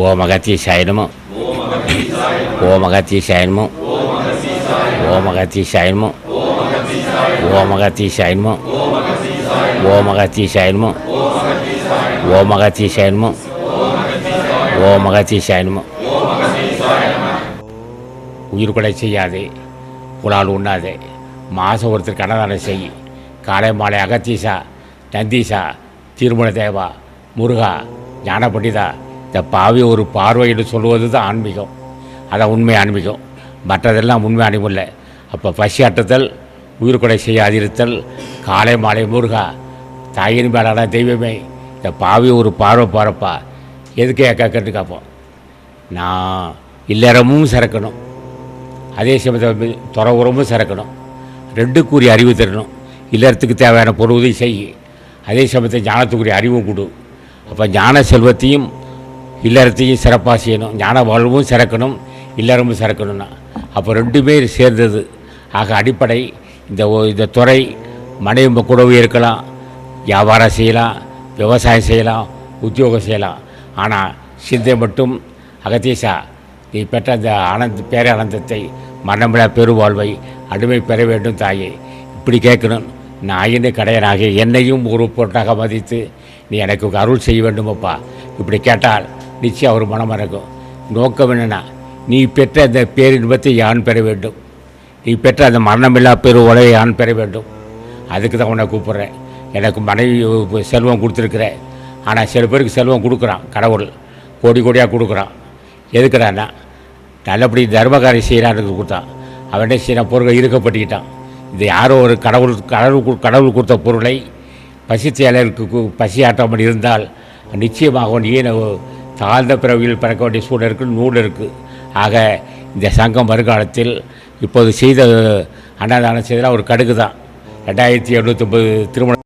ஓம் அகத்தீசாய நமோ ஓம் அகத்தீசாய நமோ ஓம் அகத்தீசாய நமோ ஓம் அகத்தீசாய நமோ ஓம் அகத்தீசாய நமோ ஓம் அகத்தீசாய நமோ ஓம் அகத்தீசாய நமோ உயிர் கொலை செய்யாதே புலால் உண்ணாதே மாதம் ஒருத்தர் கன்னதானம் செய் காலை மாலை அகத்தீசா நந்தீசா திருமண தேவா முருகா ஞான பண்டிதா இந்த பாவி ஒரு பார்வைன்னு சொல்லுவது தான் ஆன்மீகம். அதான் உண்மை ஆன்மீகம். மற்றதெல்லாம் உண்மை ஆன்மீகம் இல்லை அப்போ பசி அட்டுதல் உயிர்கொடை செய்ய செய்யாதிருத்தல் காலை மாலை முருகா தாயின் மேலான தெய்வமே. இந்த பாவி ஒரு பார்வை பாரப்பா. எதுக்கு ஏக்கா கேட்டு காப்போம் நான் இல்லறமும் சிறக்கணும். அதே சமயத்தில் துற உரமும் சிறக்கணும். ரெண்டுக்குரிய அறிவு தரணும். இல்லறத்துக்கு தேவையான பொருள் உதவி செய். அதே சமயத்தில் ஞானத்துக்குரிய அறிவும் கொடு. அப்போ ஞான செல்வத்தையும் இல்லறத்தையும் சிறப்பாக செய்யணும். ஞான வாழ்வும் சிறக்கணும் இல்லறமும் சிறக்கணும்னா. அப்போ ரெண்டுமே சேர்ந்தது. ஆக அடிப்படை இந்த இந்த துறை மனைவி கூடவும் இருக்கலாம் வியாபாரம் செய்யலாம் விவசாயம் செய்யலாம் உத்தியோகம் செய்யலாம். ஆனால் சிந்தை மட்டும் அகத்தீசா நீ பெற்ற அந்த ஆனந்த பேரானந்தத்தை மரணமில்லா பெருவாழ்வை அடிமை பெற வேண்டும் தாயே. இப்படி கேட்கணும். நாயின்னு கடையனாக என்னையும் ஒரு பொருட்டாக மதித்து நீ எனக்கு அருள் செய்ய வேண்டுமப்பா. இப்படி கேட்டால் நிச்சயம் அவர் மனம் இருக்கும் நோக்கம் என்னென்னா நீ பெற்ற அந்த பேரின்பத்தை யான் பெற வேண்டும்? நீ பெற்ற அந்த மரணமில்லா பெரு உலகை யான் பெற வேண்டும்? அதுக்கு தான் உன்னை கூப்பிட்றேன். எனக்கு மனைவி செல்வம் கொடுத்துருக்குற. ஆனால் சில பேருக்கு செல்வம் கொடுக்குறான் கடவுள். கோடி கோடியாக கொடுக்குறான். எதுக்குறான்னா நல்லபடி தர்மகாரி செய்கிறான்னு கொடுத்தான். அவனே என்ன செய்யறான்? பொருளை இருக்கப்பட்டுக்கிட்டான் இது யாரோ ஒரு கடவுள் கடவுள் கடவுள் கொடுத்த பொருளை பசித்தேலருக்கு கு- பசி ஆட்டாமல் இருந்தால் நிச்சயமாக அவன் ஏன் தாழ்ந்த பிறவியில் பிறக்க வேண்டிய சூழல் இருக்குது நூல் இருக்குது ஆக இந்த சங்கம் வருங்காலத்தில் இப்போது செய்த அன்னதானம் செய்தலாம் ஒரு கடுகு தான் ரெண்டாயிரத்தி எழுநூற்றம்பது திருமணம்